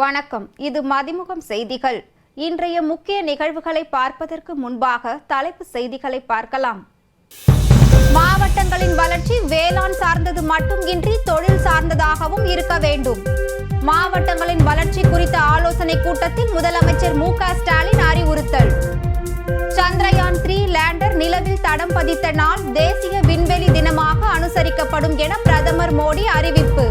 வணக்கம். இது மதிமுகம் செய்திகள். இன்றைய முக்கிய நிகழ்வுகளை பார்ப்பதற்கு முன்பாக தலைப்பு செய்திகளை பார்க்கலாம். மாவட்டங்களின் வளர்ச்சி வேளாண் சார்ந்தது மட்டுமின்றி தொழில் சார்ந்ததாகவும் இருக்க வேண்டும். மாவட்டங்களின் வளர்ச்சி குறித்த ஆலோசனை கூட்டத்தில் முதலமைச்சர் மு க ஸ்டாலின் அறிவுறுத்தல். சந்திரயான் த்ரீ லேண்டர் நிலவில் தடம் பதித்த நாள் தேசிய விண்வெளி தினமாக அனுசரிக்கப்படும் என பிரதமர் மோடி அறிவிப்பு.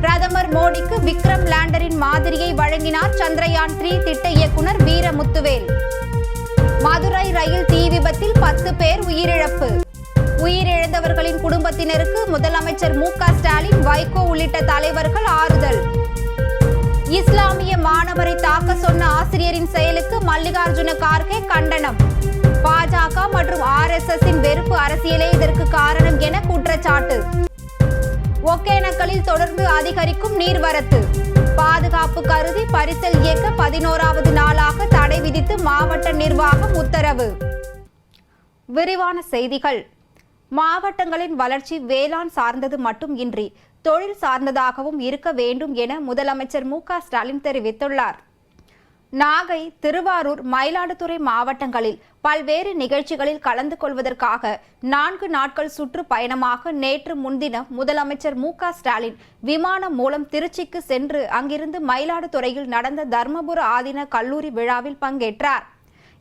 பிரதமர் மோடிக்கு விக்ரம் லேண்டரின் மாதிரியை வழங்கினார் சந்திரயான் த்ரீ திட்ட இயக்குனர் வீரமுத்துவேல். மதுரை ரயில் தீ விபத்தில் பத்து பேர் உயிரிழப்பு. உயிரிழந்தவர்களின் குடும்பத்தினருக்கு முதலமைச்சர் மு ஸ்டாலின் வைகோ உள்ளிட்ட தலைவர்கள் ஆறுதல். இஸ்லாமிய மாணவரை தாக்க சொன்ன ஆசிரியரின் செயலுக்கு மல்லிகார்ஜுன கார்கே கண்டனம். பாஜக மற்றும் ஆர் எஸ் எஸ் வெறுப்பு அரசியலே இதற்கு காரணம் என குற்றச்சாட்டு. ஒகேனக்கலில் தொடர்ந்து அதிகரிக்கும் நீர்வரத்து. பாதுகாப்பு கருதி பரிசல் இயக்க பதினோராவது நாளாக தடை விதித்து மாவட்ட நிர்வாகம் உத்தரவு. விரிவான செய்திகள். மாவட்டங்களின் வளர்ச்சி வேளாண் சார்ந்தது மட்டும் இன்றி தொழில் சார்ந்ததாகவும் இருக்க வேண்டும் என முதலமைச்சர் மு க ஸ்டாலின் தெரிவித்துள்ளார். நாகை திருவாரூர் மயிலாடுதுறை மாவட்டங்களில் பல்வேறு நிகழ்ச்சிகளில் கலந்து கொள்வதற்காக நான்கு நாட்கள் சுற்றுப்பயணமாக நேற்று முன்தினம் முதலமைச்சர் மு க ஸ்டாலின் விமானம் மூலம் திருச்சிக்கு சென்று அங்கிருந்து மயிலாடுதுறையில் நடந்த தர்மபுர ஆதீன கல்லூரி விழாவில் பங்கேற்றார்.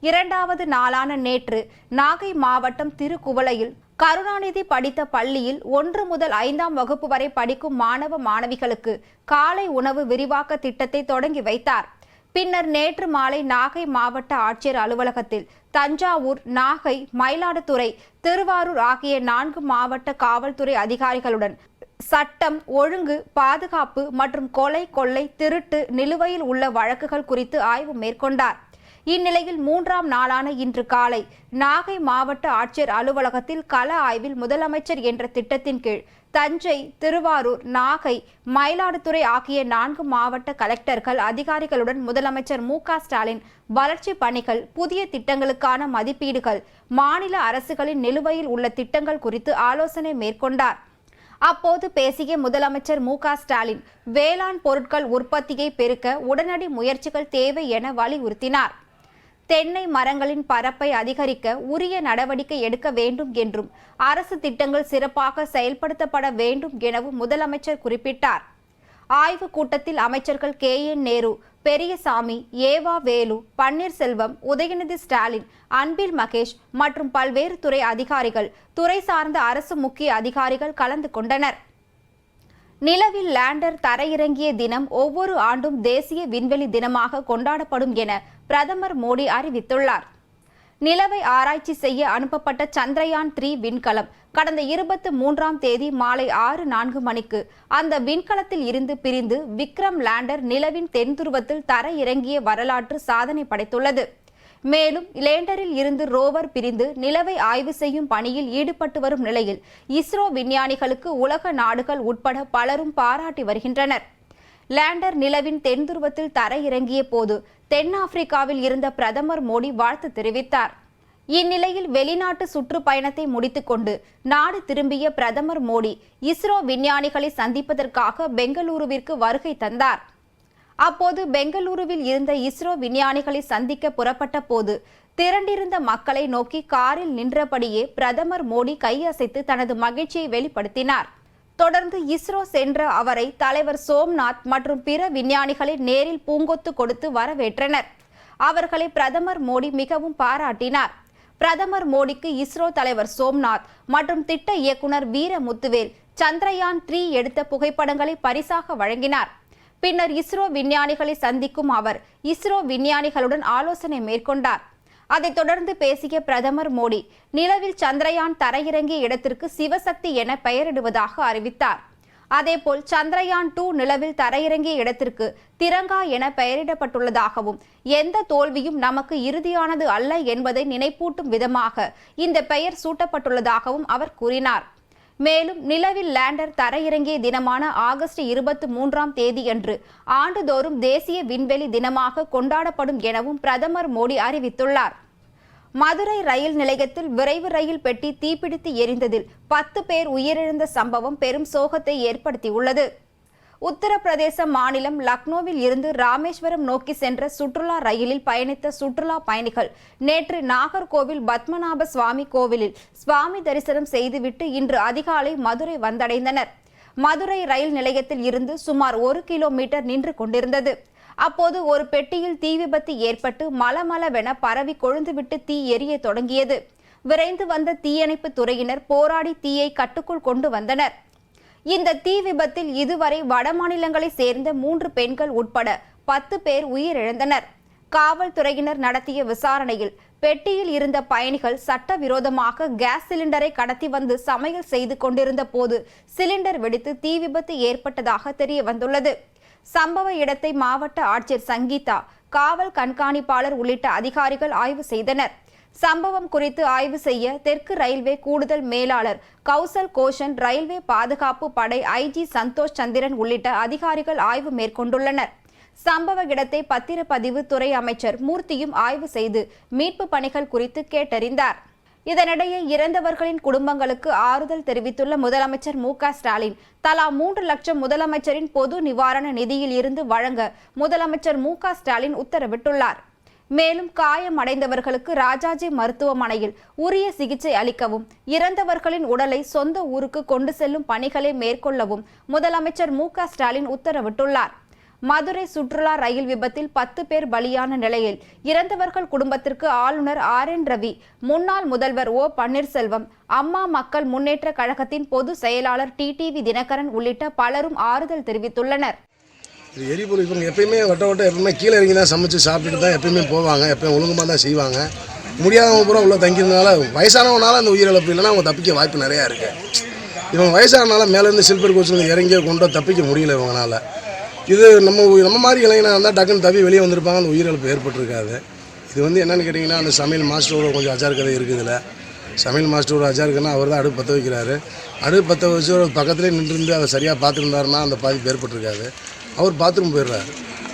இரண்டாவது நாளான நேற்று நாகை மாவட்டம் திருக்குவளையில் கருணாநிதி படித்த பள்ளியில் ஒன்று முதல் ஐந்தாம் வகுப்பு வரை படிக்கும் மாணவ மாணவிகளுக்கு காலை உணவு விரிவாக்க திட்டத்தை தொடங்கி வைத்தார். பின்னர் நேற்று மாலை நாகை மாவட்ட ஆட்சியர் அலுவலகத்தில் தஞ்சாவூர் நாகை மயிலாடுதுறை திருவாரூர் ஆகிய நான்கு மாவட்ட காவல்துறை அதிகாரிகளுடன் சட்டம் ஒழுங்கு பாதுகாப்பு மற்றும் கொலை கொள்ளை திருட்டு நிலுவையில் உள்ள வழக்குகள் குறித்து ஆய்வு மேற்கொண்டார். இந்நிலையில் மூன்றாம் நாளான இன்று காலை நாகை மாவட்ட ஆட்சியர் அலுவலகத்தில் கள ஆய்வில் முதலமைச்சர் என்ற திட்டத்தின் கீழ் தஞ்சை திருவாரூர் நாகை மயிலாடுதுறை ஆகிய நான்கு மாவட்ட கலெக்டர்கள் அதிகாரிகளுடன் முதலமைச்சர் மு ஸ்டாலின் வளர்ச்சி பணிகள் புதிய திட்டங்களுக்கான மதிப்பீடுகள் மாநில அரசுகளின் நிலுவையில் உள்ள திட்டங்கள் குறித்து ஆலோசனை மேற்கொண்டார். அப்போது பேசிய முதலமைச்சர் மு ஸ்டாலின் வேளாண் பொருட்கள் உற்பத்தியை பெருக்க உடனடி முயற்சிகள் தேவை என வலியுறுத்தினார். தென்னை மரங்களின் பரப்பை அதிகரிக்க உரிய நடவடிக்கை எடுக்க வேண்டும் என்றும் அரசு திட்டங்கள் சிறப்பாக செயல்படுத்தப்பட வேண்டும் எனவும் முதலமைச்சர் குறிப்பிட்டார். ஆய்வுக் கூட்டத்தில் அமைச்சர்கள் கே. என். நேரு பெரியசாமி ஏவா வேலு பன்னீர்செல்வம் உதயநிதி ஸ்டாலின் அன்பில் மகேஷ் மற்றும் பல்வேறு துறை அதிகாரிகள் துறை சார்ந்த அரசு முக்கிய அதிகாரிகள் கலந்து கொண்டனர். நிலவில் லேண்டர் தரையிறங்கிய தினம் ஒவ்வொரு ஆண்டும் தேசிய விண்வெளி தினமாக கொண்டாடப்படும் என பிரதமர் மோடி அறிவித்துள்ளார். நிலவை ஆராய்ச்சி செய்ய அனுப்பப்பட்ட சந்திரயான் த்ரீ விண்கலம் கடந்த இருபத்தி மூன்றாம் தேதி மாலை ஆறு நான்கு மணிக்கு அந்த விண்கலத்தில் இருந்து பிரிந்து விக்ரம் லேண்டர் நிலவின் தென்துருவத்தில் தர இறங்கிய வரலாற்று சாதனை படைத்துள்ளது. மேலும் லேண்டரில் இருந்து ரோவர் பிரிந்து நிலவை ஆய்வு செய்யும் பணியில் ஈடுபட்டு வரும் நிலையில் இஸ்ரோ விஞ்ஞானிகளுக்கு உலக நாடுகள் உட்பட பலரும் பாராட்டி வருகின்றனர். லேண்டர் நிலவின் தென்துருவத்தில் தரையிறங்கிய போது தென்னாப்பிரிக்காவில் இருந்த பிரதமர் மோடி வாழ்த்து தெரிவித்தார். இந்நிலையில் வெளிநாட்டு சுற்றுப்பயணத்தை முடித்துக்கொண்டு நாடு திரும்பிய பிரதமர் மோடி இஸ்ரோ விஞ்ஞானிகளை சந்திப்பதற்காக பெங்களூருவிற்கு வருகை தந்தார். அப்போது பெங்களூருவில் இருந்த இஸ்ரோ விஞ்ஞானிகளை சந்திக்க புறப்பட்ட போது திரண்டிருந்த மக்களை நோக்கி காரில் நின்றபடியே பிரதமர் மோடி கையசைத்து தனது மகிழ்ச்சியை வெளிப்படுத்தினார். தொடர்ந்து இஸ்ரோ சென்ற அவரை தலைவர் சோம்நாத் மற்றும் பிற விஞ்ஞானிகளை நேரில் பூங்கொத்து கொடுத்து வரவேற்றனர். அவர்களை பிரதமர் மோடி மிகவும் பாராட்டினார். பிரதமர் மோடிக்கு இஸ்ரோ தலைவர் சோம்நாத் மற்றும் திட்ட இயக்குனர் வீரமுத்துவேல் சந்திரயான் த்ரீ எடுத்த புகைப்படங்களை பரிசாக வழங்கினார். பின்னர் இஸ்ரோ விஞ்ஞானிகளை சந்திக்கும் அவர் இஸ்ரோ விஞ்ஞானிகளுடன் ஆலோசனை மேற்கொண்டார். அதைத் தொடர்ந்து பேசிய பிரதமர் மோடி நிலவில் சந்திரயான் தரையிறங்கிய இடத்திற்கு சிவசக்தி என பெயரிடுவதாக அறிவித்தார். அதேபோல் சந்திரயான் டூ நிலவில் தரையிறங்கிய இடத்திற்கு திரங்கா என பெயரிடப்பட்டுள்ளதாகவும் எந்த தோல்வியும் நமக்கு இறுதியானது அல்ல என்பதை நினைப்பூட்டும் விதமாக இந்த பெயர் சூட்டப்பட்டுள்ளதாகவும் அவர் கூறினார். மேலும் நிலவில் லேண்டர் தரையிறங்கிய தினமான ஆகஸ்ட் இருபத்தி மூன்றாம் தேதியன்று ஆண்டுதோறும் தேசிய விண்வெளி தினமாக கொண்டாடப்படும் எனவும் பிரதமர் மோடி அறிவித்துள்ளார். மதுரை ரயில் நிலையத்தில் விரைவு ரயில் பெட்டி தீப்பிடித்து எரிந்ததில் பத்து பேர் உயிரிழந்த சம்பவம் பெரும் சோகத்தை ஏற்படுத்தியுள்ளது. உத்தரப்பிரதேச மாநிலம் லக்னோவில் இருந்து ராமேஸ்வரம் நோக்கி சென்ற சுற்றுலா ரயிலில் பயணித்த சுற்றுலா பயணிகள் நேற்று நாகர்கோவில் பத்மநாப சுவாமி கோவிலில் சுவாமி தரிசனம் செய்துவிட்டு இன்று அதிகாலை மதுரை வந்தடைந்தனர். மதுரை ரயில் நிலையத்தில் இருந்து சுமார் ஒரு கிலோமீட்டர் நின்று கொண்டிருந்தது. அப்போது ஒரு பெட்டியில் தீ விபத்து ஏற்பட்டு மலமளவென பரவி கொழுந்துவிட்டு தீ எரிய தொடங்கியது. விரைந்து வந்த தீயணைப்பு துறையினர் போராடி தீயை கட்டுக்குள் கொண்டு வந்தனர். இந்த தீ விபத்தில் இதுவரை வடமாநிலங்களை சேர்ந்த மூன்று பெண்கள் உட்பட பத்து பேர் உயிரிழந்தனர். காவல்துறையினர் நடத்திய விசாரணையில் பெட்டியில் இருந்த பயணிகள் சட்டவிரோதமாக கேஸ் சிலிண்டரை கடத்தி வந்து சமையல் செய்து கொண்டிருந்த போது சிலிண்டர் வெடித்து தீ விபத்து ஏற்பட்டதாக தெரிய வந்துள்ளது. சம்பவ இடத்தை மாவட்ட ஆட்சியர் சங்கீதா காவல் கண்காணிப்பாளர் உள்ளிட்ட அதிகாரிகள் ஆய்வு செய்தனர். சம்பவம் குறித்து ஆய்வு செய்ய தெற்கு ரயில்வே கூடுதல் மேலாளர் கௌசல் கோஷன் ரயில்வே பாதுகாப்பு படை ஐஜி சந்தோஷ் சந்திரன் உள்ளிட்ட அதிகாரிகள் ஆய்வு மேற்கொண்டுள்ளனர். சம்பவ இடத்தை பத்திரப்பதிவு துறை அமைச்சர் மூர்த்தியும் ஆய்வு செய்து மீட்பு பணிகள் குறித்து கேட்டறிந்தார். இதனிடையே இறந்தவர்களின் குடும்பங்களுக்கு ஆறுதல் தெரிவித்துள்ள முதலமைச்சர் மு ஸ்டாலின் தலா மூன்று லட்சம் முதலமைச்சரின் பொது நிவாரண நிதியில் இருந்து வழங்க முதலமைச்சர் மு ஸ்டாலின் உத்தரவிட்டுள்ளார். மேலும் காயம் அடைந்தவர்களுக்கு ராஜாஜி மருத்துவமனையில் உரிய சிகிச்சை அளிக்கவும் இறந்தவர்களின் உடலை சொந்த ஊருக்கு கொண்டு செல்லும் பணிகளை மேற்கொள்ளவும் முதலமைச்சர் மு க ஸ்டாலின் உத்தரவிட்டுள்ளார். மதுரை சுற்றுலா ரயில் விபத்தில் பத்து பேர் பலியான நிலையில் இறந்தவர்கள் குடும்பத்திற்கு ஆளுநர் ஆர் என் ரவி முன்னாள் முதல்வர் ஓ பன்னீர்செல்வம் அம்மா மக்கள் முன்னேற்ற கழகத்தின் பொது செயலாளர் டிடிவி தினகரன் உள்ளிட்ட பலரும் ஆறுதல் தெரிவித்துள்ளனர். இது எரிபொருள் இவங்க எப்பயுமே வட்ட வட்ட எப்பயுமே கீழே இறங்கி தான் சமைச்சு சாப்பிட்டுட்டு தான் எப்பயுமே போவாங்க எப்பயும் ஒழுங்கமாக தான் செய்வாங்க. முடியாதவங்க பூரா உள்ளே தங்கியிருந்தனால வயசானவனால அந்த உயிரிழப்பு இல்லைன்னா அவங்க தப்பிக்க வாய்ப்பு நிறையா இருக்குது இவங்க வயசானனால மேலேருந்து சில்பர் கோச்சில் இறங்கியோ கொண்டு தப்பிக்க முடியல இவங்களால இது நம்ம நம்ம மாதிரி இளைஞனாக இருந்தால் டக்குன்னு தப்பி வெளியே வந்திருப்பாங்க அந்த உயிரிழப்பு ஏற்பட்டிருக்காது. இது வந்து என்னென்னு கேட்டிங்கன்னா அந்த சமையல் மாஸ்டரோட கொஞ்சம் அச்சார் கதை இருக்குது இதில். சமையல் மாஸ்டர் அஜாருக்குன்னா அவர் தான் அடுப்பு பற்ற வைக்கிறாரு. அடுப்பு பற்ற வச்சு ஒரு பக்கத்துலேயே நின்றுருந்து அதை சரியாக பார்த்துருந்தாருன்னா அந்த பாதிப்பு ஏற்பட்டிருக்காது. அவர் பாத்ரூம் போயிடுறாரு.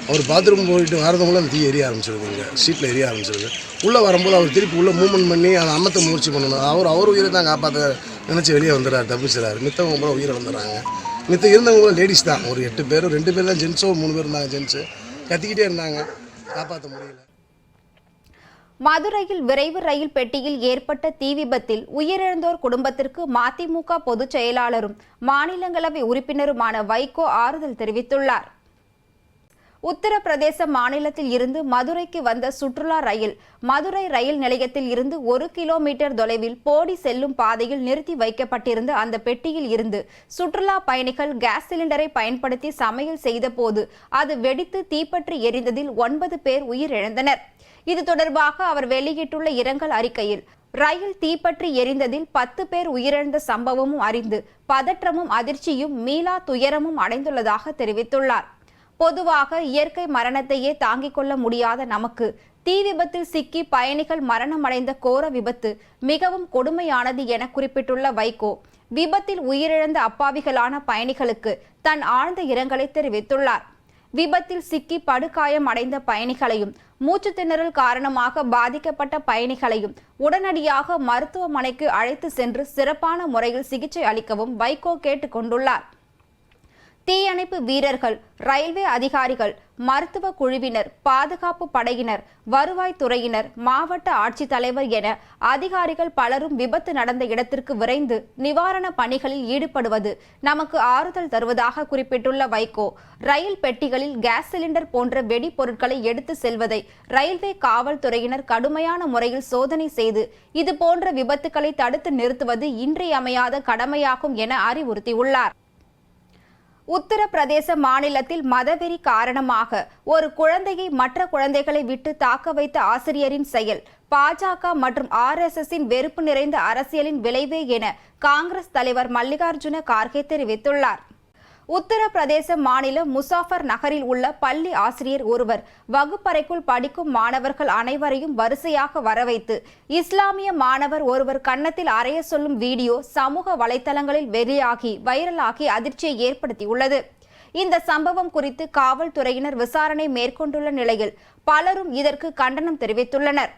அவர் பாத்ரூம் போயிட்டு வரதுக்குள்ள அந்த தீ எரிய ஆரம்பிச்சிருது இங்கே. சீட்டில் எரிய ஆரம்பிச்சிருது. உள்ளே வரும்போது அவர் திருப்பி உள்ளே மூவ்மெண்ட் பண்ணி அதை அமர்த்த முயற்சி பண்ணணும். அவர் அவர் உயிரை தான் காப்பாற்ற நினச்சி வெளியே வந்துடுறாரு தப்பிச்சிடறாரு. மித்தவங்க கூட உயிரை வந்துடுறாங்க. மித்த இருந்தவங்க லேடிஸ் தான். ஒரு எட்டு பேர் ரெண்டு பேர் தான் ஜென்ஸோ மூணு பேர் இருந்தாங்க ஜென்ஸு. கத்திக்கிட்டே இருந்தாங்க. காப்பாற்ற முடியல. மதுரையில் விரைவு ரயில் பெட்டியில் ஏற்பட்ட தீ விபத்தில் உயிரிழந்தோர் குடும்பத்திற்கு மதிமுக பொதுச் செயலாளரும் மாநிலங்களவை உறுப்பினருமான வைகோ ஆறுதல் தெரிவித்துள்ளார். உத்தரப்பிரதேச மாநிலத்தில் இருந்து மதுரைக்கு வந்த சுற்றுலா ரயில் மதுரை ரயில் நிலையத்தில் இருந்து ஒரு கிலோமீட்டர் தொலைவில் போடி செல்லும் பாதையில் நிறுத்தி வைக்கப்பட்டிருந்த அந்த பெட்டியில் இருந்து சுற்றுலா பயணிகள் கேஸ் சிலிண்டரை பயன்படுத்தி சமையல் செய்தபோது அது வெடித்து தீப்பற்றி எரிந்ததில் ஒன்பது பேர் உயிரிழந்தனர். இது தொடர்பாக அவர் வெளியிட்டுள்ள இரங்கல் அறிக்கையில் ரயில் தீப்பற்றி எரிந்ததில் பத்து பேர் உயிரிழந்த சம்பவமும் அறிந்து பதற்றமும் அதிர்ச்சியும் மீளா துயரமும் அடைந்துள்ளதாக தெரிவித்துள்ளார். பொதுவாக இயற்கை மரணத்தையே தாங்கிக் கொள்ள முடியாத நமக்கு தீ விபத்தில் சிக்கி பயணிகள் மரணமடைந்த கோர விபத்து மிகவும் கொடுமையானது என குறிப்பிட்டுள்ள வைகோ விபத்தில் உயிரிழந்த அப்பாவிகளான பயணிகளுக்கு தன் ஆழ்ந்த இரங்கலை தெரிவித்துள்ளார். விபத்தில் சிக்கி படுகாயம் அடைந்த பயணிகளையும் மூச்சு திணறல் காரணமாக பாதிக்கப்பட்ட பயணிகளையும் உடனடியாக மருத்துவமனைக்கு அழைத்து சென்று சிறப்பான முறையில் சிகிச்சை அளிக்கவும் வைகோ கேட்டுக்கொண்டுள்ளார் தீயணைப்பு வீரர்கள் ரயில்வே அதிகாரிகள் மருத்துவ குழுவினர் பாதுகாப்பு படையினர் வருவாய்த்துறையினர் மாவட்ட ஆட்சித்தலைவர் என அதிகாரிகள் பலரும் விபத்து நடந்த இடத்திற்கு விரைந்து நிவாரண பணிகளில் ஈடுபடுவது நமக்கு ஆறுதல் தருவதாக குறிப்பிட்டுள்ள வைகோ ரயில் பெட்டிகளில் கேஸ் சிலிண்டர் போன்ற வெடிப்பொருட்களை எடுத்து செல்வதை ரயில்வே காவல்துறையினர் கடுமையான முறையில் சோதனை செய்து இது போன்ற விபத்துக்களை தடுத்து நிறுத்துவது இன்றியமையாத கடமையாகும் என அறிவுறுத்தியுள்ளார். உத்தரப்பிரதேச மாநிலத்தில் மதவெறி காரணமாக ஒரு குழந்தையை மற்ற குழந்தைகளை விட்டு தாக்க வைத்த ஆசிரியரின் செயல் பாஜக மற்றும் ஆர்எஸ்எஸின் வெறுப்பு நிறைந்த அரசியலின் விளைவே என காங்கிரஸ் தலைவர் மல்லிகார்ஜுன கார்கே தெரிவித்துள்ளார். உத்தரப்பிரதேச மாநிலம் முசாஃபர் நகரில் உள்ள பள்ளி ஆசிரியர் ஒருவர் வகுப்பறைக்குள் படிக்கும் மாணவர்கள் அனைவரையும் வரிசையாக வரவைத்து இஸ்லாமிய மாணவர் ஒருவர் கன்னத்தில் அறைய சொல்லும் வீடியோ சமூக வலைதளங்களில் வெளியாகி வைரலாகி அதிர்ச்சியை ஏற்படுத்தியுள்ளது. இந்த சம்பவம் குறித்து காவல்துறையினர் விசாரணை மேற்கொண்டுள்ள நிலையில் பலரும் இதற்கு கண்டனம் தெரிவித்துள்ளனர்.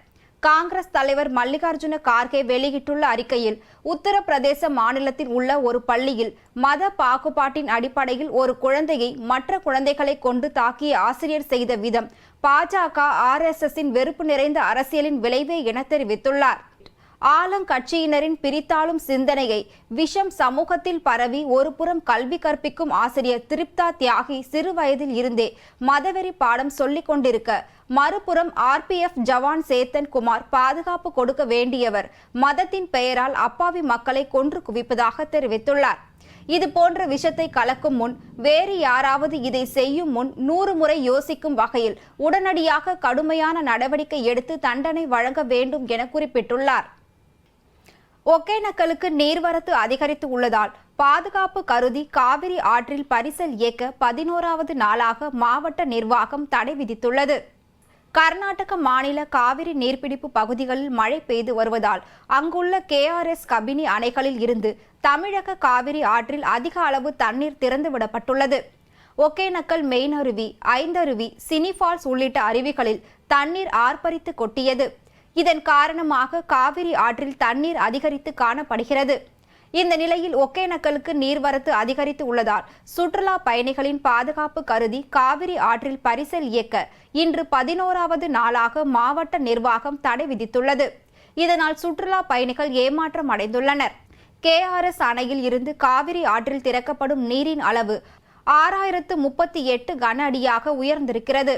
காங்கிரஸ் தலைவர் மல்லிகார்ஜுன கார்கே வெளியிட்டுள்ள அறிக்கையில் உத்தரப்பிரதேச மாநிலத்தில் உள்ள ஒரு பள்ளியில் மத பாகுபாட்டின் அடிப்படையில் ஒரு குழந்தையை மற்ற குழந்தைகளை கொண்டு தாக்கிய ஆசிரியர் செய்த விதம் பாஜக ஆர்எஸ்எஸின் வெறுப்பு நிறைந்த அரசியலின் விளைவே என தெரிவித்துள்ளார். ஆளுங்கட்சியினரின் பிரித்தாளும் சிந்தனையை விஷம் சமூகத்தில் பரவி ஒருபுறம் கல்வி கற்பிக்கும் ஆசிரியர் திருப்தா தியாகி சிறு வயதில் இருந்தே மதவெறி பாடம் சொல்லிக் கொண்டிருக்க மறுபுறம் ஆர்பிஎஃப் ஜவான் சேத்தன் குமார் பாதுகாப்பு கொடுக்க வேண்டியவர் மதத்தின் பெயரால் அப்பாவி மக்களை கொன்று குவிப்பதாக தெரிவித்துள்ளார். இது போன்ற விஷத்தை கலக்கும் முன் வேறு யாராவது இதை செய்யும் முன் நூறு முறை யோசிக்கும் வகையில் உடனடியாக கடுமையான நடவடிக்கை எடுத்து தண்டனை வழங்க வேண்டும் என குறிப்பிட்டுள்ளார். ஒகேனக்கலுக்கு நீர்வரத்து அதிகரித்து உள்ளதால் பாதுகாப்பு கருதி காவிரி ஆற்றில் பரிசல் இயக்க பதினோராவது நாளாக மாவட்ட நிர்வாகம் தடை விதித்துள்ளது. கர்நாடக மாநில காவிரி நீர்பிடிப்பு பகுதிகளில் மழை பெய்து வருவதால் அங்குள்ள கேஆர்எஸ் கபினி அணைகளில் இருந்து தமிழக காவிரி ஆற்றில் அதிக அளவு தண்ணீர் திறந்துவிடப்பட்டுள்ளது ஒகேனக்கல் மெயின் அருவி ஐந்தருவி சினிஃபால்ஸ் உள்ளிட்ட அருவிகளில் தண்ணீர் ஆர்ப்பரித்து கொட்டியது. இதன் காரணமாக காவிரி ஆற்றில் தண்ணீர் அதிகரித்து காணப்படுகிறது. இந்த நிலையில் ஒகேனக்கலுக்கு நீர்வரத்து அதிகரித்து உள்ளதால் சுற்றுலா பயணிகளின் பாதுகாப்பு கருதி காவிரி ஆற்றில் பரிசல் இயக்க இன்று பதினோராவது நாளாக மாவட்ட நிர்வாகம் தடை விதித்துள்ளது. இதனால் சுற்றுலா பயணிகள் ஏமாற்றம் அடைந்துள்ளனர். கேஆர்எஸ் அணையில் இருந்து காவிரி ஆற்றில் திறக்கப்படும் நீரின் அளவு ஆறாயிரத்து முப்பத்தி எட்டு கன அடியாக உயர்ந்திருக்கிறது.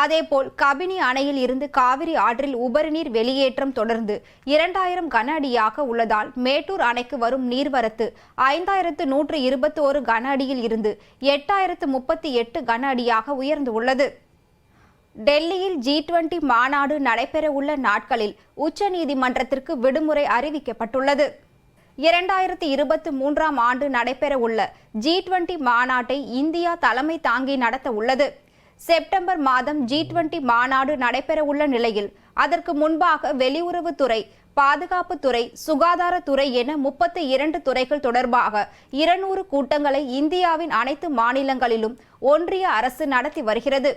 அதேபோல் கபினி அணையில் இருந்து காவிரி ஆற்றில் உபரிநீர் வெளியேற்றம் தொடர்ந்து இரண்டாயிரம் கன அடியாக உள்ளதால் மேட்டூர் அணைக்கு வரும் நீர்வரத்து ஐந்தாயிரத்து நூற்று இருபத்தி ஒரு கன அடியில் இருந்து எட்டாயிரத்து முப்பத்தி எட்டு கன அடியாக உயர்ந்து உள்ளது. டெல்லியில் ஜி டுவெண்டி மாநாடு நடைபெறவுள்ள நாட்களில் உச்சநீதிமன்றத்திற்கு விடுமுறை அறிவிக்கப்பட்டுள்ளது. இரண்டாயிரத்தி இருபத்தி மூன்றாம் ஆண்டு நடைபெறவுள்ள ஜி டுவெண்டி மாநாட்டை இந்தியா தலைமை தாங்கி நடத்த உள்ளது செப்டம்பர் மாதம் ஜி டுவெண்டி மாநாடு நடைபெறவுள்ள நிலையில் அதற்கு முன்பாக வெளியுறவுத்துறை பாதுகாப்புத்துறை சுகாதாரத்துறை என முப்பத்தி இரண்டு துறைகள் தொடர்பாக இருநூறு கூட்டங்களை இந்தியாவின் அனைத்து மாநிலங்களிலும் ஒன்றிய அரசு நடத்தி வருகிறது.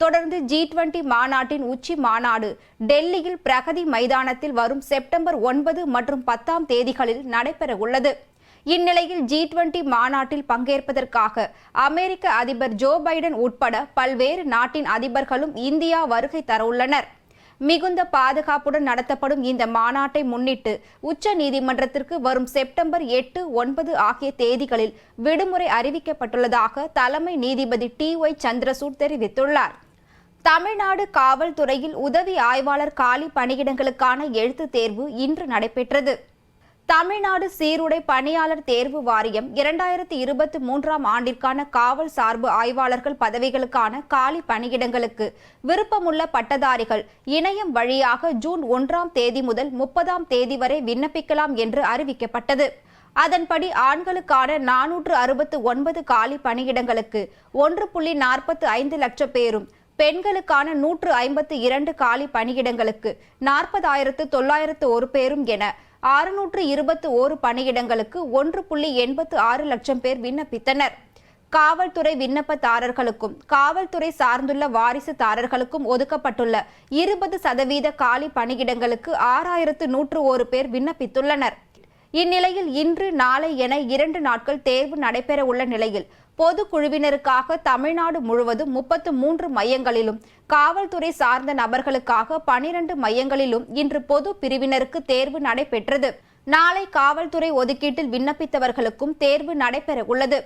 தொடர்ந்து ஜி டுவெண்டி மாநாட்டின் உச்சி மாநாடு டெல்லியில் பிரகதி மைதானத்தில் வரும் செப்டம்பர் ஒன்பது மற்றும் பத்தாம் தேதிகளில் நடைபெறவுள்ளது. இந்நிலையில் ஜி டுவெண்டி மாநாட்டில் பங்கேற்பதற்காக அமெரிக்க அதிபர் ஜோ பைடன் உட்பட பல்வேறு நாட்டின் அதிபர்களும் இந்தியா வருகை தரவுள்ளனர். மிகுந்த பாதுகாப்புடன் நடத்தப்படும் இந்த மாநாட்டை முன்னிட்டு உச்ச நீதிமன்றத்திற்கு வரும் செப்டம்பர் எட்டு ஒன்பது ஆகிய தேதிகளில் விடுமுறை அறிவிக்கப்பட்டுள்ளதாக தலைமை நீதிபதி டி ஒய் சந்திரசூட் தெரிவித்துள்ளார். தமிழ்நாடு காவல்துறையில் உதவி ஆய்வாளர் காலி பணியிடங்களுக்கான எழுத்துத் தேர்வு இன்று நடைபெற்றது. தமிழ்நாடு சீருடை பணியாளர் தேர்வு வாரியம் இரண்டாயிரத்தி இருபத்தி மூன்றாம் ஆண்டிற்கான காவல் சார்பு ஆய்வாளர்கள் பதவிகளுக்கான காலி பணியிடங்களுக்கு விருப்பமுள்ள பட்டதாரிகள் இணையம் வழியாக ஜூன் ஒன்றாம் தேதி முதல் முப்பதாம் தேதி வரை விண்ணப்பிக்கலாம் என்று அறிவிக்கப்பட்டது. அதன்படி ஆண்களுக்கான நானூற்று அறுபத்து ஒன்பது காலி பணியிடங்களுக்கு ஒன்று புள்ளி நாற்பத்து ஐந்து லட்சம் பேரும் பெண்களுக்கான நூற்று ஐம்பத்து இரண்டு காலி பணியிடங்களுக்கு நாற்பதாயிரத்து தொள்ளாயிரத்து ஒரு பேரும் என அறுநூற்று இருபத்து ஓரு பணியிடங்களுக்கு ஒன்று புள்ளி எண்பத்து ஆறு லட்சம் பேர் விண்ணப்பித்தனர். காவல்துறை விண்ணப்பதாரர்களுக்கும் காவல்துறை சார்ந்துள்ள வாரிசுதாரர்களுக்கும் ஒதுக்கப்பட்டுள்ள இருபது சதவீத காலி பணியிடங்களுக்கு ஆறாயிரத்து நூற்று ஒரு பேர் விண்ணப்பித்துள்ளனர். இந்நிலையில் இன்று நாளை என இரண்டு நாட்கள் தேர்வு நடைபெற உள்ள நிலையில் பொதுக்குழுவினருக்காக தமிழ்நாடு முழுவதும் முப்பத்து மூன்று மையங்களிலும் காவல்துறை சார்ந்த நபர்களுக்காக பனிரண்டு மையங்களிலும் இன்று பொது பிரிவினருக்கு தேர்வு நடைபெற்றது. நாளை காவல்துறை ஒதுக்கீட்டில் விண்ணப்பித்தவர்களுக்கும் தேர்வு நடைபெற உள்ளது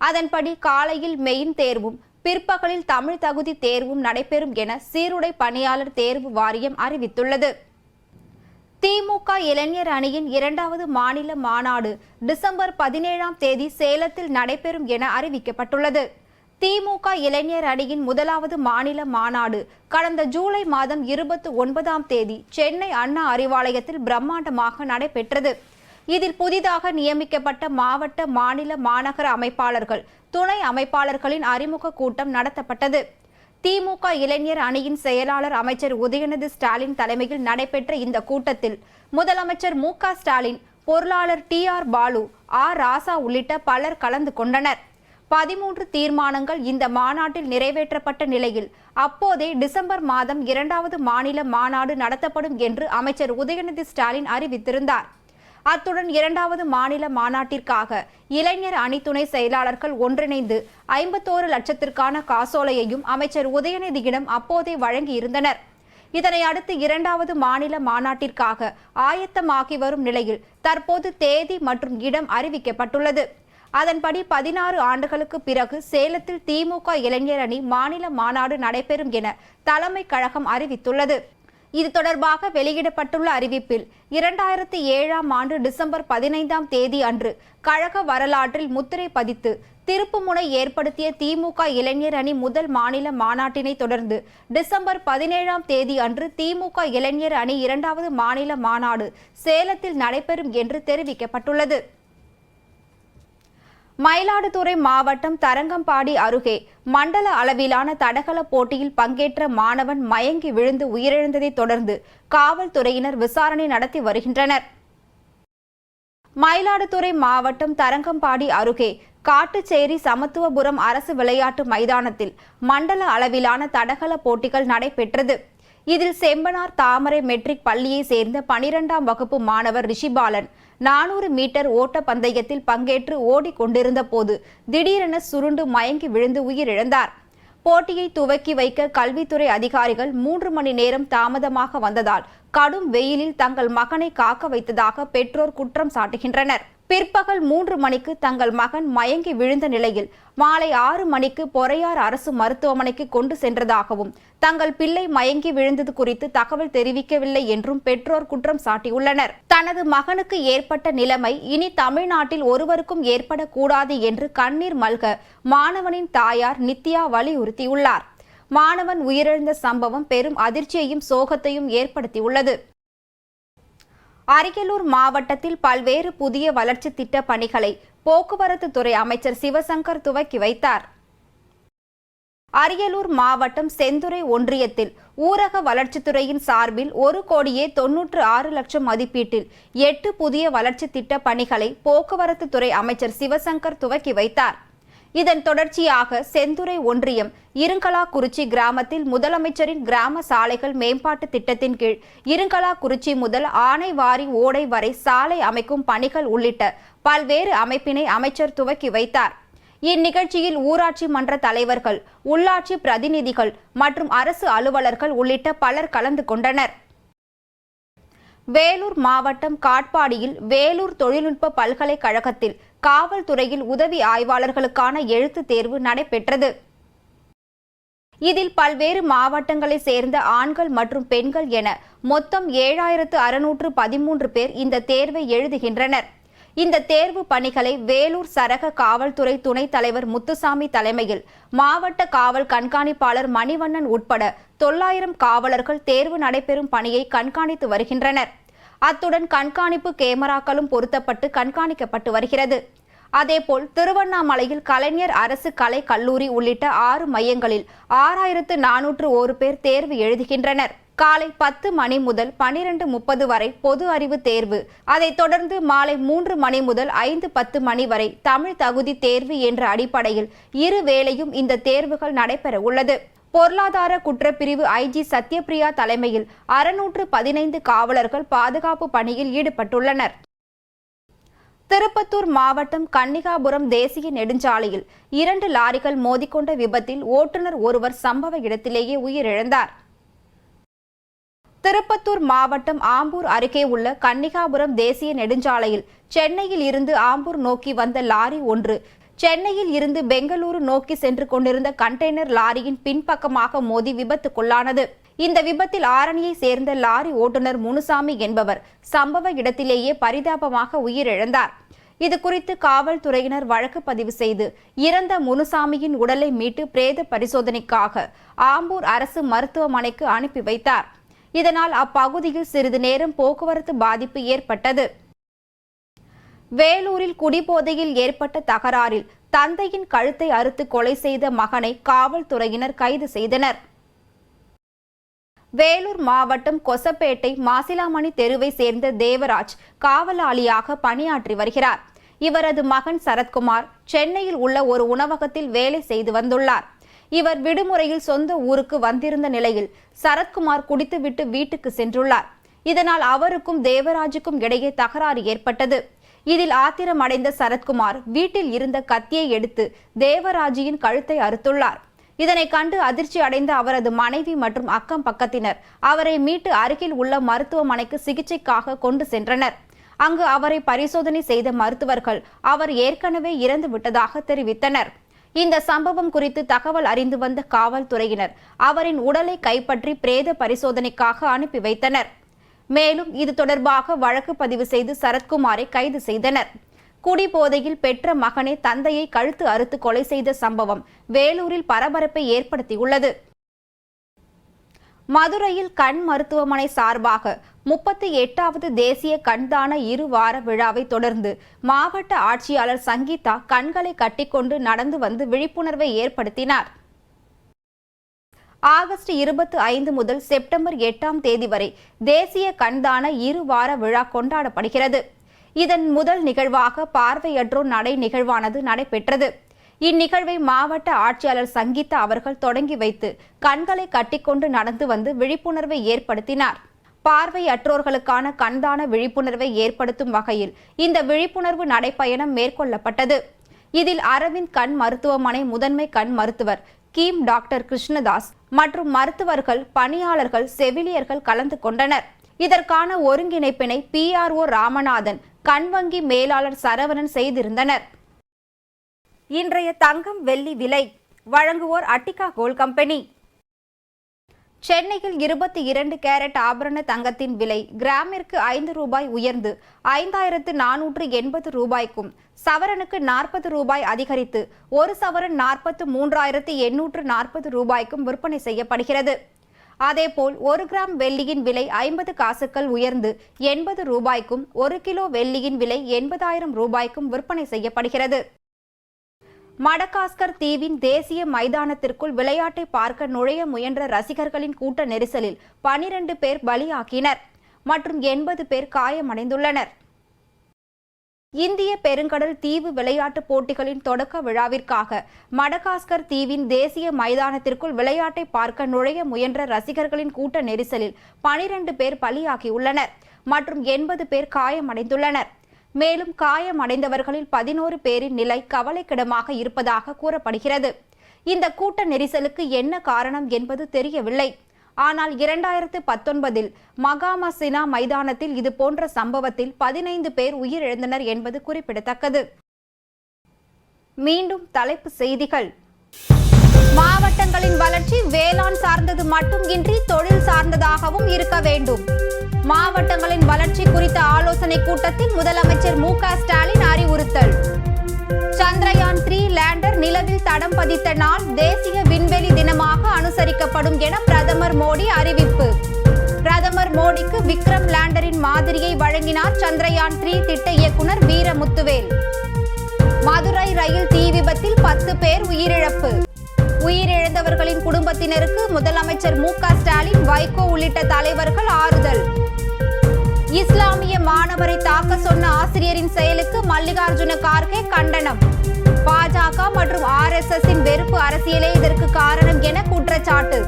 அதன்படி காலையில் மெயின் தேர்வும் பிற்பகலில் தமிழ் தகுதி தேர்வும் நடைபெறும் என சீருடை பணியாளர் தேர்வு வாரியம் அறிவித்துள்ளது. திமுக இளைஞர் அணியின் இரண்டாவது மாநில மாநாடு டிசம்பர் பதினேழாம் தேதி சேலத்தில் நடைபெறும் என அறிவிக்கப்பட்டுள்ளது. திமுக இளைஞர் அணியின் முதலாவது மாநில மாநாடு கடந்த ஜூலை மாதம் இருபத்தி ஒன்பதாம் தேதி சென்னை அண்ணா அறிவாலயத்தில் பிரம்மாண்டமாக நடைபெற்றது. இதில் புதிதாக நியமிக்கப்பட்ட மாவட்ட மாநில மாநகர அமைப்பாளர்கள் துணை அமைப்பாளர்களின் அறிமுக கூட்டம் நடத்தப்பட்டது. திமுக இளைஞர் அணியின் செயலாளர் அமைச்சர் உதயநிதி ஸ்டாலின் தலைமையில் நடைபெற்ற இந்த கூட்டத்தில் முதலமைச்சர் மு ஸ்டாலின் பொருளாளர் T R Baalu R Raja உள்ளிட்ட பலர் கலந்து கொண்டனர். பதிமூன்று தீர்மானங்கள் இந்த மாநாட்டில் நிறைவேற்றப்பட்ட நிலையில் அப்போதே டிசம்பர் மாதம் இரண்டாவது மாநில மாநாடு நடத்தப்படும் என்று அமைச்சர் உதயநிதி ஸ்டாலின் அறிவித்திருந்தார். அத்துடன் இரண்டாவது மாநில மாநாட்டிற்காக இளைஞர் அணி துணை செயலாளர்கள் ஒன்றிணைந்து ஐம்பத்தோரு லட்சத்திற்கான காசோலையையும் அமைச்சர் உதயநிதியிடம் அப்போதே வழங்கியிருந்தனர். இதனை அடுத்து இரண்டாவது மாநில மாநாட்டிற்காக ஆயத்தமாகி வரும் நிலையில் தற்போது தேதி மற்றும் இடம் அறிவிக்கப்பட்டுள்ளது. அதன்படி பதினாறு ஆண்டுகளுக்கு பிறகு சேலத்தில் திமுக இளைஞர் அணி மாநில மாநாடு நடைபெறும் என தலைமை கழகம் அறிவித்துள்ளது. இது தொடர்பாக வெளியிடப்பட்டுள்ள அறிவிப்பில் இரண்டாயிரத்தி ஏழாம் ஆண்டு டிசம்பர் பதினைந்தாம் தேதி அன்று கழக வரலாற்றில் முத்திரை பதித்து திருப்புமுனை ஏற்படுத்திய திமுக இளைஞர் அணி முதல் மாநில மாநாட்டினை தொடர்ந்து டிசம்பர் பதினேழாம் தேதி அன்று திமுக இளைஞர் அணி இரண்டாவது மாநில மாநாடு சேலத்தில் நடைபெறும் என்று தெரிவிக்கப்பட்டுள்ளது. மயிலாடுதுறை மாவட்டம் தரங்கம்பாடி அருகே மண்டல அளவிலான தடகள போட்டியில் பங்கேற்ற மாணவன் மயங்கி விழுந்து உயிரிழந்ததைத் தொடர்ந்து காவல்துறையினர் விசாரணை நடத்தி வருகின்றனர். மயிலாடுதுறை மாவட்டம் தரங்கம்பாடி அருகே காட்டுச்சேரி சமத்துவபுரம் அரசு விளையாட்டு மைதானத்தில் மண்டல அளவிலான தடகள போட்டிகள் நடைபெற்றது. இதில் செம்பனார் தாமரை மெட்ரிக் பள்ளியை சேர்ந்த பனிரெண்டாம் வகுப்பு மாணவர் ரிஷிபாலன் நானூறு மீட்டர் ஓட்ட பந்தயத்தில் பங்கேற்று ஓடிக்கொண்டிருந்த போது திடீரென சுருண்டு மயங்கி விழுந்து உயிரிழந்தார். போட்டியை துவக்கி வைக்க கல்வித்துறை அதிகாரிகள் மூன்று மணி நேரம் தாமதமாக வந்ததால் கடும் வெயிலில் தங்கள் மகனை காக்க வைத்ததாக பெற்றோர் குற்றம் சாட்டுகின்றனர். பிற்பகல் மூன்று மணிக்கு தங்கள் மகன் மயங்கி விழுந்த நிலையில் மாலை ஆறு மணிக்கு பொறையார் அரசு மருத்துவமனைக்கு கொண்டு சென்றதாகவும் தங்கள் பிள்ளை மயங்கி விழுந்தது குறித்து தகவல் தெரிவிக்கவில்லை என்றும் பெற்றோர் குற்றம் சாட்டியுள்ளனர். தனது மகனுக்கு ஏற்பட்ட நிலைமை இனி தமிழ்நாட்டில் ஒருவருக்கும் ஏற்படக்கூடாது என்று கண்ணீர் மல்க மாணவனின் தாயார் நித்யா வலியுறுத்தியுள்ளார். மாணவன் உயிரிழந்த சம்பவம் பெரும் அதிர்ச்சியையும் சோகத்தையும் ஏற்படுத்தியுள்ளது. அரியலூர் மாவட்டத்தில் பல்வேறு புதிய வளர்ச்சி திட்ட பணிகளை போக்குவரத்து துறை அமைச்சர் சிவசங்கர் துவக்கி வைத்தார். அரியலூர் மாவட்டம் செந்துறை ஒன்றியத்தில் ஊரக வளர்ச்சித்துறையின் சார்பில் ஒரு கோடியே தொன்னூற்று ஆறு லட்சம் மதிப்பீட்டில் எட்டு புதிய வளர்ச்சி திட்ட பணிகளை போக்குவரத்து துறை அமைச்சர் சிவசங்கர் துவக்கி வைத்தார். இதன் தொடர்ச்சியாக செந்துறை ஒன்றியம் இருங்கலாக்குறிச்சி கிராமத்தில் முதலமைச்சரின் கிராம சாலைகள் மேம்பாட்டு திட்டத்தின் கீழ் இருங்கலாக்குறிச்சி முதல் ஆனைவாரி ஓடை வரை சாலை அமைக்கும் பணிகள் உள்ளிட்ட பல்வேறு அமைப்பினை அமைச்சர் துவக்கி வைத்தார். இந்நிகழ்ச்சியில் ஊராட்சி மன்ற தலைவர்கள் உள்ளாட்சி பிரதிநிதிகள் மற்றும் அரசு அலுவலர்கள் உள்ளிட்ட பலர் கலந்து கொண்டனர். வேலூர் மாவட்டம் காட்பாடியில் வேலூர் தொழில்நுட்ப பல்கலைக்கழகத்தில் காவல்துறையில் உதவி ஆய்வாளர்களுக்கான எழுத்து தேர்வு நடைபெற்றது. இதில் பல்வேறு மாவட்டங்களை சேர்ந்த ஆண்கள் மற்றும் பெண்கள் என மொத்தம் ஏழாயிரத்து அறுநூற்று பதிமூன்று பேர் இந்த தேர்வை எழுதுகின்றனர். இந்த தேர்வு பணிகளை வேலூர் சரக காவல்துறை துணைத் தலைவர் முத்துசாமி தலைமையில் மாவட்ட காவல் கண்காணிப்பாளர் மணிவண்ணன் உட்பட தொள்ளாயிரம் காவலர்கள் தேர்வு நடைபெறும் பணியை கண்காணித்து வருகின்றனர். அத்துடன் கண்காணிப்பு கேமராக்களும் பொருத்தப்பட்டு கண்காணிக்கப்பட்டு வருகிறது. அதேபோல் திருவண்ணாமலையில் கலைஞர் அரசு கலை கல்லூரி உள்ளிட்ட ஆறு மையங்களில் ஆறாயிரத்து நானூற்று ஒரு பேர் தேர்வு எழுதுகின்றனர். காலை பத்து மணி முதல் பனிரெண்டு முப்பது வரை பொது அறிவு தேர்வு அதைத் தொடர்ந்து மாலை மூன்று மணி முதல் ஐந்து பத்து மணி வரை தமிழ் தகுதி தேர்வு என்ற அடிப்படையில் இரு வேளையும் இந்த தேர்வுகள் நடைபெற உள்ளது. பொருளாதார குற்றப்பிரிவு ஐஜி சத்யபிரியா தலைமையில் அறுநூற்று பதினைந்து காவலர்கள் பாதுகாப்பு பணியில் ஈடுபட்டுள்ளனர். திருப்பத்தூர் மாவட்டம் கன்னிகாபுரம் தேசிய நெடுஞ்சாலையில் இரண்டு லாரிகள் மோதிக்கொண்ட விபத்தில் ஓட்டுநர் ஒருவர் சம்பவ இடத்திலேயே உயிரிழந்தார். திருப்பத்தூர் மாவட்டம் ஆம்பூர் அருகே உள்ள கன்னிகாபுரம் தேசிய நெடுஞ்சாலையில் சென்னையில் இருந்து ஆம்பூர் நோக்கி வந்த லாரி ஒன்று சென்னையில் இருந்து பெங்களூரு நோக்கி சென்று கொண்டிருந்த கண்டெய்னர் லாரியின் பின்பக்கமாக மோதி விபத்துக்குள்ளானது. இந்த விபத்தில் ஆரணியை சேர்ந்த லாரி ஓட்டுநர் முனுசாமி என்பவர் சம்பவ இடத்திலேயே பரிதாபமாக உயிரிழந்தார். இது குறித்து காவல்துறையினர் வழக்கு பதிவு செய்து இறந்த முனுசாமியின் உடலை மீட்டு பிரேத பரிசோதனைக்காக ஆம்பூர் அரசு மருத்துவமனைக்கு அனுப்பி வைத்தார். இதனால் அப்பகுதியில் சிறிது நேரம் போக்குவரத்து பாதிப்பு ஏற்பட்டது. வேலூரில் குடிபோதையில் ஏற்பட்ட தகராறில் தந்தையின் கழுத்தை அறுத்து கொலை செய்த மகனை காவல்துறையினர் கைது செய்தனர். வேலூர் மாவட்டம் கொசப்பேட்டை மாசிலாமணி தெருவை சேர்ந்த தேவராஜ் காவலாளியாக பணியாற்றி வருகிறார். இவரது மகன் சரத்குமார் சென்னையில் உள்ள ஒரு உணவகத்தில் வேலை செய்து வந்துள்ளார். இவர் விடுமுறையில் சொந்த ஊருக்கு வந்திருந்த நிலையில் சரத்குமார் குடித்துவிட்டு வீட்டுக்கு சென்றுள்ளார். இதனால் அவருக்கும் தேவராஜுக்கும் இடையே தகராறு ஏற்பட்டது. இதில் ஆத்திரமடைந்த சரத்குமார் வீட்டில் இருந்த கத்தியை எடுத்து தேவராஜியின் கழுத்தை அறுத்துள்ளார். இதனை கண்டு அதிர்ச்சி அடைந்த அவரது மனைவி மற்றும் அக்கம் பக்கத்தினர் அவரை மீட்டு அருகில் உள்ள மருத்துவமனைக்கு சிகிச்சைக்காக கொண்டு சென்றனர். அங்கு அவரை பரிசோதனை செய்த மருத்துவர்கள் அவர் ஏற்கனவே இறந்து விட்டதாக தெரிவித்தனர். இந்த சம்பவம் குறித்து தகவல் அறிந்து வந்த காவல்துறையினர் அவரின் உடலை கைப்பற்றி பிரேத பரிசோதனைக்காக அனுப்பி வைத்தனர். மேலும் இது தொடர்பாக வழக்கு பதிவு செய்து சரத்குமாரை கைது செய்தனர். குடிபோதையில் பெற்ற மகனே தந்தையை கழுத்து அறுத்து கொலை செய்த சம்பவம் வேலூரில் பரபரப்பை ஏற்படுத்தியுள்ளது. மதுரையில் கண் மருத்துவமனை சார்பாக முப்பத்தி எட்டாவது தேசிய கண்தான இரு வார விழாவை தொடர்ந்து மாவட்ட ஆட்சியாளர் சங்கீதா கண்களை கட்டிக்கொண்டு நடந்து வந்து விழிப்புணர்வை ஏற்படுத்தினார். ஆகஸ்ட் இருபத்தி ஐந்து முதல் செப்டம்பர் எட்டாம் தேதி வரை தேசிய கண்தான இரு வார விழா கொண்டாடப்படுகிறது. இதன் முதல் நிகழ்வாக பார்வையற்றோர் நடை நிகழ்வானது நடைபெற்றது. இந்நிகழ்வை மாவட்ட ஆட்சியாளர் சங்கீதா அவர்கள் தொடங்கி வைத்து கண்களை கட்டிக்கொண்டு நடந்து வந்து விழிப்புணர்வை ஏற்படுத்தினார். பார்வையற்றோர்களுக்கான கண்தான விழிப்புணர்வை ஏற்படுத்தும் வகையில் இந்த விழிப்புணர்வு நடைப்பயணம் மேற்கொள்ளப்பட்டது. இதில் அரவிந்த் கண் மருத்துவமனை முதன்மை கண் மருத்துவர் கீம் டாக்டர் கிருஷ்ணதாஸ் மற்றும் மருத்துவர்கள் பணியாளர்கள் செவிலியர்கள் கலந்து கொண்டனர். இதற்கான ஒருங்கிணைப்பினை பிஆர்ஓ ராமநாதன் கண் வங்கி மேலாளர் சரவணன் செய்திருந்தனர். இன்றைய தங்கம் வெள்ளி விலை வழங்குவோர் அட்டிகா கோல் கம்பெனி. சென்னையில் இருபத்தி இரண்டு கேரட் ஆபரண தங்கத்தின் விலை கிராமிற்கு ஐந்து ரூபாய் உயர்ந்து ஐந்தாயிரத்து நானூற்று எண்பது ரூபாய்க்கும் சவரனுக்கு நாற்பது ரூபாய் அதிகரித்து ஒரு சவரன் நாற்பத்து மூன்றாயிரத்து எண்ணூற்று நாற்பது ரூபாய்க்கும் விற்பனை செய்யப்படுகிறது. அதேபோல் ஒரு கிராம் வெள்ளியின் விலை ஐம்பது காசுக்கள் உயர்ந்து எண்பது ரூபாய்க்கும் ஒரு கிலோ வெள்ளியின் விலை எண்பதாயிரம் ரூபாய்க்கும் விற்பனை செய்யப்படுகிறது. மடகாஸ்கர் தீவின் தேசிய மைதானத்திற்குள் விளையாட்டை பார்க்க நுழைய முயன்ற ரசிகர்களின் கூட்ட நெரிசலில் பனிரெண்டு பேர் பலியாக்கினர் மற்றும் எண்பது பேர் காயமடைந்துள்ளனர். இந்திய பெருங்கடல் தீவு விளையாட்டுப் போட்டிகளின் தொடக்க விழாவிற்காக மடகாஸ்கர் தீவின் தேசிய மைதானத்திற்குள் விளையாட்டை பார்க்க நுழைய முயன்ற ரசிகர்களின் கூட்ட நெரிசலில் பனிரெண்டு பேர் பலியாகியுள்ளனர் மற்றும் எண்பது பேர் காயமடைந்துள்ளனர். மேலும் காயமடைந்தவர்களில் பதினோரு பேரின் நிலை கவலைக்கிடமாக இருப்பதாக கூறப்படுகிறது. இந்த கூட்ட நெரிசலுக்கு என்ன காரணம் என்பது தெரியவில்லை. ஆனால் இரண்டாயிரத்து பத்தொன்பதில் மகாமசினா மைதானத்தில் இது போன்ற சம்பவத்தில் பதினைந்து பேர் உயிரிழந்தனர் என்பது குறிப்பிடத்தக்கது. மீண்டும் தலைப்பு செய்திகள். மாவட்டங்களின் வளர்ச்சி வேளாண் சார்ந்தது மட்டும் இன்றி தொழில் சார்ந்ததாகவும் இருக்க வேண்டும். மாவட்டங்களின் வளர்ச்சி குறித்த ஆலோசனை கூட்டத்தில் முதலமைச்சர் மு ஸ்டாலின் அறிவுறுத்தல். சந்திரயான் த்ரீ லேண்டர் நிலவில் தடம் பதித்த நாள் தேசிய விண்வெளி தினமாக அனுசரிக்கப்படும் என பிரதமர் மோடி அறிவிப்பு. பிரதமர் மோடிக்கு விக்ரம் லேண்டரின் மாதிரியை வழங்கினார் சந்திரயான் த்ரீ திட்ட இயக்குனர் வீரமுத்துவேல். மதுரை ரயில் தீ விபத்தில் பத்து பேர் உயிரிழப்பு. உயிரிழந்தவர்களின் குடும்பத்தினருக்கு முதலமைச்சர் மு ஸ்டாலின் வைகோ உள்ளிட்ட தலைவர்கள் ஆறுதல். இஸ்லாமிய மாணவரை தாக்க சொன்ன ஆசிரியரின் செயலுக்கு மல்லிகார்ஜுன கார்கே கண்டனம். பாஜக மற்றும் ஆர் எஸ் எஸ் வெறுப்பு அரசியலே இதற்கு காரணம் என குற்றச்சாட்டு.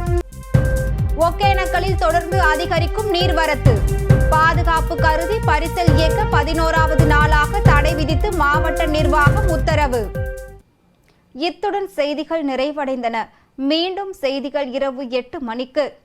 ஒகேனக்கலில் தொடர்ந்து அதிகரிக்கும் நீர்வரத்து. பாதுகாப்பு கருதி பரிசல் இயக்க பதினோராவது நாளாக தடை விதித்து மாவட்ட நிர்வாகம் உத்தரவு. இத்துடன் செய்திகள் நிறைவடைந்தன. மீண்டும் செய்திகள் இரவு எட்டு மணிக்கு.